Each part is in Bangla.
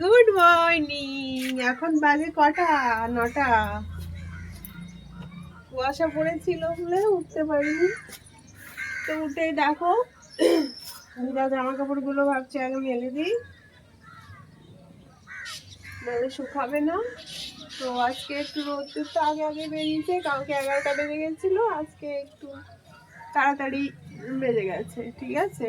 গুড মর্নিং এখন বাজে কটা? নটা। কুয়াশা পড়েছিল বলে উঠতে পারিনি। তো উঠে দেখো ভিজা জামা কাপড়গুলো ভাবছি আগে মেলে দিই। নাহলে শুকাবে না। তো আজকে একটু রোদ্দুর তো আগে আগে বেরিয়েছে, কালকে এগারোটা বেজে গেছিল, আজকে একটু তাড়াতাড়ি বেজে গেছে, ঠিক আছে?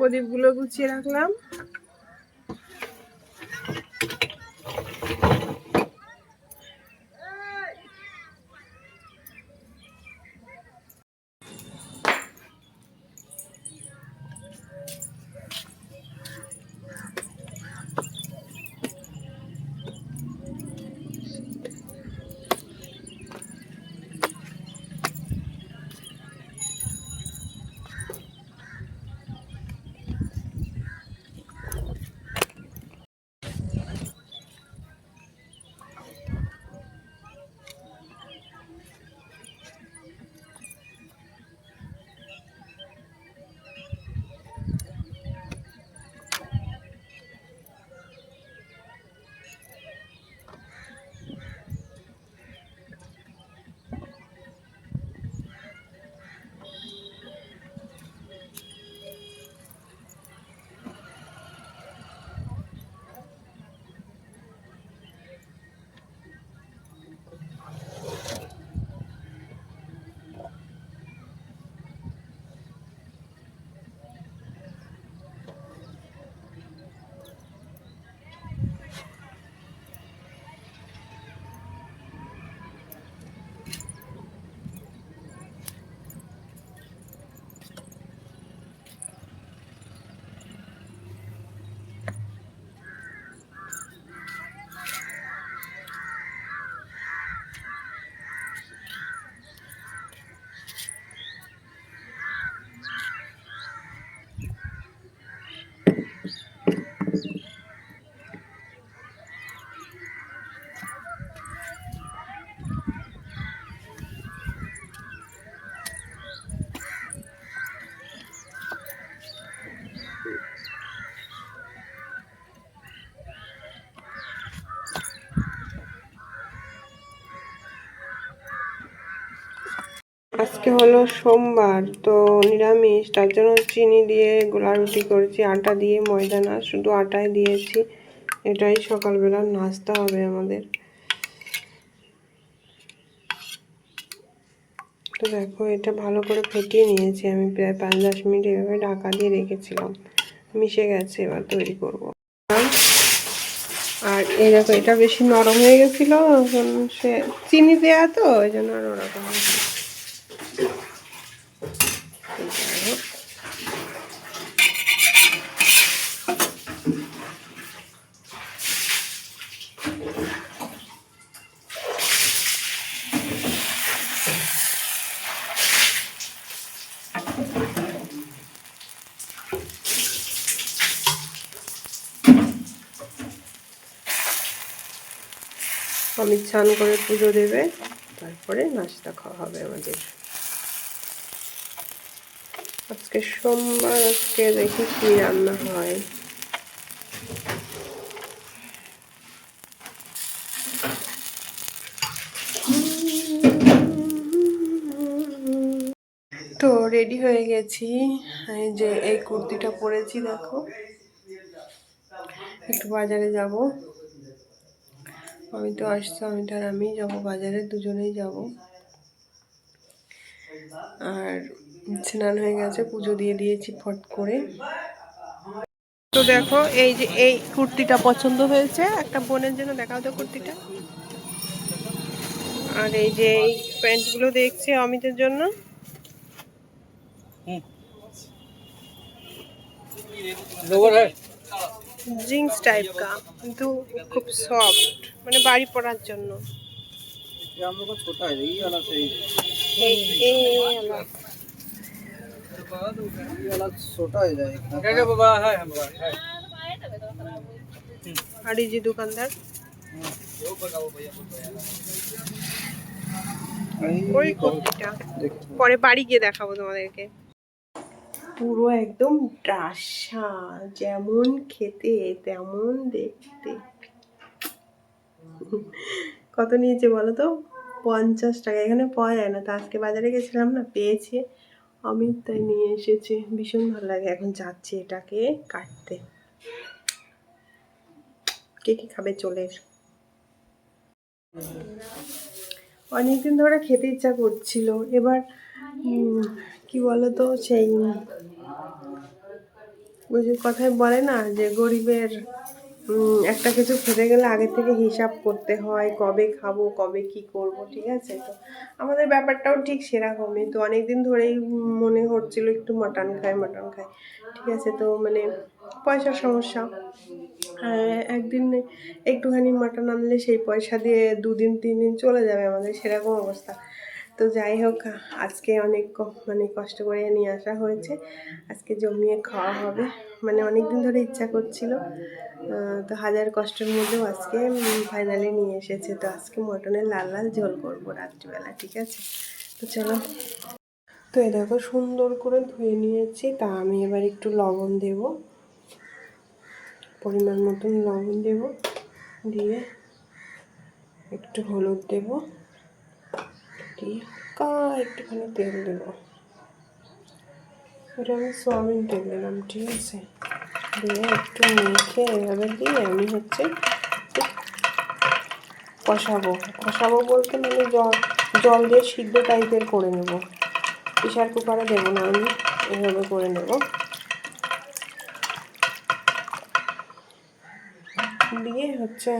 প্রদীপগুলো গুছিয়ে রাখলাম। আজকে হলো সোমবার, তো নিরামিষ, তার জন্য চিনি দিয়ে গোলা রুটি করেছি, আটা দিয়ে ময়দা না, শুধু আটাই দিয়েছি। এটাই সকালবেলা নাস্তা হবে আমাদের। তো দেখো, এটা ভালো করে ফেটিয়ে নিয়েছি আমি, প্রায় পাঁচ দশ মিনিট এভাবে ঢাকা দিয়ে রেখেছিলাম। মিশে গেছে, এবার তৈরি করব। আর এই দেখো, এটা বেশি নরম হয়ে গেছিল সে চিনি দেওয়া তো, ওই জন্য আর ওরকম। অমিত স্নান করে পুজো দেবে তারপরে নাস্তা খাওয়া হবে আমাদের আজকে সোমবার, আজকে দেখি কি রান্না হয়। তো রেডি হয়ে গেছি। যে এই কুর্তিটা পরেছি, দেখো। একটু বাজারে যাব। আমি তো আসছি, আমি তো আর আমি যাব, বাজারে দুজনেই যাব। আর স্নান হয়ে গেছে পুজো দিয়ে দিয়েছি ফট করে। তো দেখো এই যে এই কুর্তিটা পছন্দ হয়েছে। একটা বোনের জন্য দেখাও তো কুর্তিটা। আর এই যে এই প্যান্টগুলো দেখছি অমিতের জন্য। জিন্স টাইপ কা কিন্তু খুব সফট মানে বাড়ি পরার জন্য। ছোট দোকানদার ওই পরে বাড়ি গিয়ে দেখাবো তোমাদেরকে। পুরো একদম ডাসা যেমন খেতে, তেমন দেখতে। কত নিয়েছে বলো তো? পঞ্চাশ টাকা, এখানে পাওয়া যায় না। তো আজকে বাজারে গেছিলাম না, পেয়েছি। অমিত তাই নিয়ে এসেছে, ভীষণ ভালো লাগে। এখন যাচ্ছি এটাকে কাটতে। কে কি খাবে চলে অনেকদিন ধরে খেতে ইচ্ছা করছিল, এবার কি বলতো, সেই কথায় বলে না যে গরিবের একটা কিছু খেতে গেলে আগে থেকে হিসাব করতে হয়, কবে খাব, কবে কি করব, ঠিক আছে? তো আমাদের ব্যাপারটাও ঠিক সেরকমই। তো অনেক দিন ধরেই মনে হচ্ছিল একটু মটন খাই মটন খাই, ঠিক আছে? তো মানে পয়সার সমস্যা। একদিন একটুখানি মাটন আনলে সেই পয়সা দিয়ে দুদিন তিন দিন চলে যাবে আমাদের, সেরকম অবস্থা। তো যাই হোক, আজকে অনেক মানে কষ্ট করে নিয়ে আসা হয়েছে। আজকে জমিয়ে খাওয়া হবে। মানে অনেক দিন ধরে ইচ্ছা করছিল। তো হাজার কষ্টের মধ্যেও আজকে ফাইনালি নিয়ে এসেছে। তো আজকে মটনের লাল লাল ঝোল করব রাত্রিবেলা, ঠিক আছে? তো চলো। তো এই দেখো, সুন্দর করে ধুয়ে নিয়েছি। তা আমি এবার একটু লবণ দেবো। পরিমাণ মতন লবণ দেব। দিয়ে একটু হলুদ দেব। হালকা একটুখানি তেল দেব। এটা আমি সোয়াবিন তেল দিলাম, ঠিক আছে? দিয়ে একটু মেখে এভাবে দিয়ে আমি হচ্ছে কষাবো। কষাবো বলতে মানে জল জল দিয়ে সিদ্ধ টাইপের করে নেব। প্রেশার কুকারে দেবো না আমি, এভাবে করে নেব। দিয়ে হচ্ছে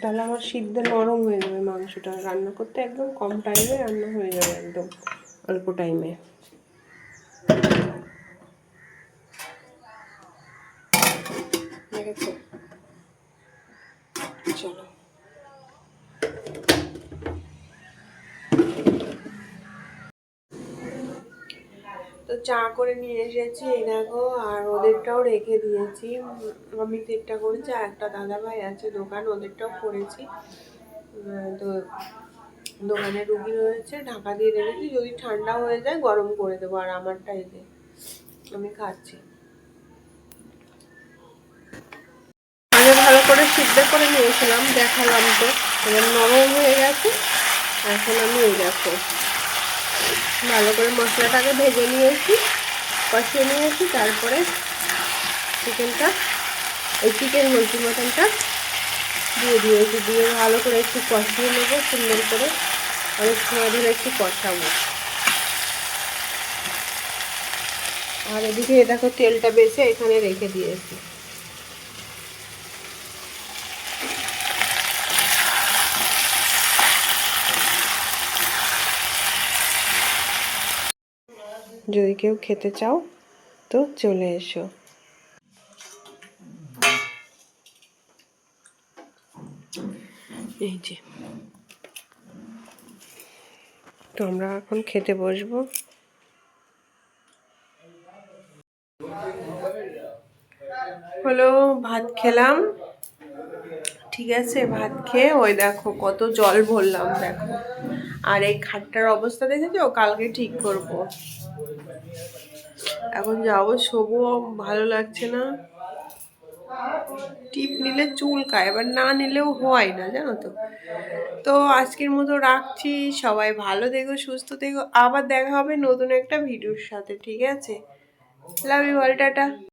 তাহলে আমার সিদ্ধ নরম হয়ে যাবে মাংসটা। রান্না করতে একদম কম টাইমে রান্না হয়ে যাবে একদম অল্প টাইমে চলো। তো চা করে নিয়ে এসেছি দেখো, আর ওদেরটাও রেখে দিয়েছি। আমি তিনটা করেছি, আর একটা দাদা ভাই আছে দোকান, ওদেরটাও করেছি। তো দোকানে রুগী রয়েছে, ঢাকা দিয়ে রেখেছি যদি ঠান্ডা হয়ে যায়, গরম করে দেবো, আর আমারটা যে আমি খাচ্ছি। ভালো করে সিদ্ধ করে নিয়েছিলাম, দেখালাম তো। এবার নরম হয়ে গেছে, এখন আমি এই দেখো। ভালো করে মশলাটাকে ভেজে নিয়েছি, কষিয়ে নিয়েছি, তারপরে চিকেনটা, এই চিকেন বলছি মটনটা দিয়ে দিয়েছি, দিয়ে ভালো করে একটু কষিয়ে নেব, সুন্দর করে অনেক সময় ধরে একটু কষাবো। আর এদিকে দেখো তেলটা বেছে এখানে রেখে দিয়েছি। যদি কেউ খেতে চাও তো চলে এসো। এই যে। তো আমরা এখন খেতে বসবো। হলো ভাত খেলাম। ঠিক আছে ভাত খেয়ে ওই দেখো কত জল ভরলাম দেখো। আর এই খাটটার অবস্থা দেখেছ? কালকে ঠিক করব। এখন যাব, শোবো, ভালো লাগছে না। টিপ নিলে চুলকায় এবার না নিলেও হয় না, জানো তো। তো আজকের মতো রাখছি, সবাই ভালো দেখো সুস্থ দেখো আবার দেখা হবে নতুন একটা ভিডিওর সাথে, ঠিক আছে? Love you all tata.